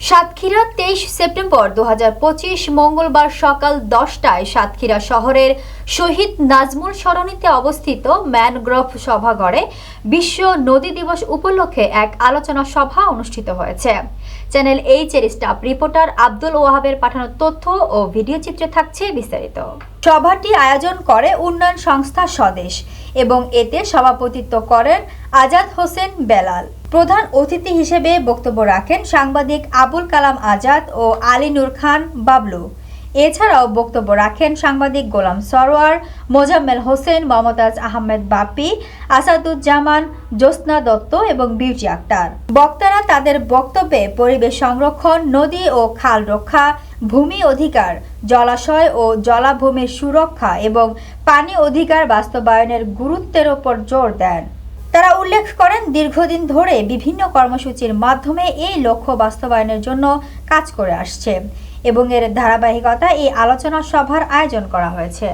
সাতক্ষীরা তেইশ সেপ্টেম্বর দু হাজার পঁচিশ মঙ্গলবার সকাল দশটায় সাতক্ষীরা শহরের শহীদ নাজমুল সরণিতে অবস্থিত ম্যানগ্রোভ সভাঘরে বিশ্ব নদী দিবস উপলক্ষে এক আলোচনা সভা অনুষ্ঠিত হয়েছে। চ্যানেল এইচ এর স্টাফ রিপোর্টার আব্দুল ওয়াহাবের পাঠানো তথ্য ও ভিডিও চিত্রে থাকছে বিস্তারিত। সভাটি আয়োজন করে উন্নয়ন সংস্থা স্বদেশ এবং এতে সভাপতিত্ব করেন আজাদ হোসেন বেলাল। প্রধান অতিথি হিসেবে বক্তব্য রাখেন সাংবাদিক আবুল কালাম আজাদ ও আলী নূর খান বাবলু। এছাড়াও বক্তব্য রাখেন সাংবাদিক গোলাম সরোয়ার, মোজাম্মেল হোসেন, মমতাজ আহমেদ বাপি আসাদুজ্জামান, জ্যোৎস্না দত্ত এবং বিউটি আক্তার। বক্তারা তাদের বক্তব্যে পরিবেশ সংরক্ষণ, নদী ও খাল রক্ষা, ভূমি অধিকার, জলাশয় ও জলাভূমির সুরক্ষা এবং পানি অধিকার বাস্তবায়নের গুরুত্বের ওপর জোর দেন। তারা উল্লেখ করেন, দীর্ঘদিন ধরে বিভিন্ন কর্মসূচির মাধ্যমে এই লক্ষ্য বাস্তবায়নের জন্য কাজ করে আসছে। এবং এর ধারাবাহিকতা এই আলোচনা সভার আয়োজন করা হয়েছে।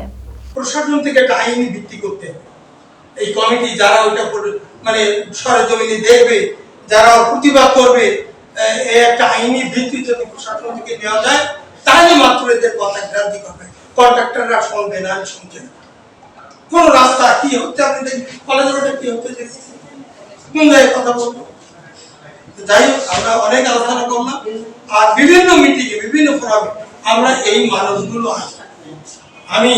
প্রশাসন থেকে একটা আইনি ভিত্তি করতে এই কমিটি যারা ওইটা মানে সরেজমিনে দেখবে, যারা প্রতিবাদ করবে এই একটা আইনি ভিত্তি যদি প্রশাসন থেকে নেওয়া যায়, তাহলে মাত্র এদের কথা গ্রাহ্য করবে। কন্ট্রাক্টররা শুনবে না, আমি কোন রাস্তা কি হচ্ছে? আপনি দেখি কলেজ রোডে কি হচ্ছে? কোন জায়গায় কথা বলব? যাই হোক, আমরা অনেক আলোচনা করলাম। আর বিভিন্ন মিটিংয়ে বিভিন্ন ফোরামে আমরা এই মানুষগুলো আসি আমি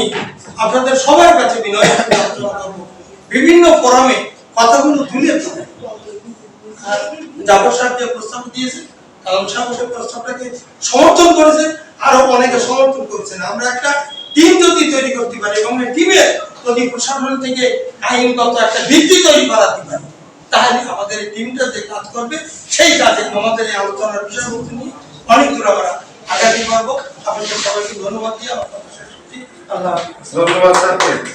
আপনাদের সবার কাছে বিনয় বিভিন্ন ফোরামে কথাগুলো তুলে ধরে। সাহেব যে প্রস্তাব দিয়েছে, কালাম সাহেব প্রস্তাবটাকে সমর্থন করেছে, আরও অনেকে সমর্থন করেছেন আমরা একটা টিম যদি তৈরি করতে পারি এবং টিমে যদি প্রশাসন থেকে আইনগত একটা ভিত্তি তৈরি করাতে পারি, তাহলে আমাদের টিমটা যে কাজ করবে, সেই কাজে আমাদের এই আলোচনার বিষয়বস্তু নিয়ে অনেক দূর আমরা আগামী পারব। আপনাদের সবাইকে ধন্যবাদ দিয়ে আমার কথা শেষ করছি। আল্লাহ ধন্যবাদ স্যারকে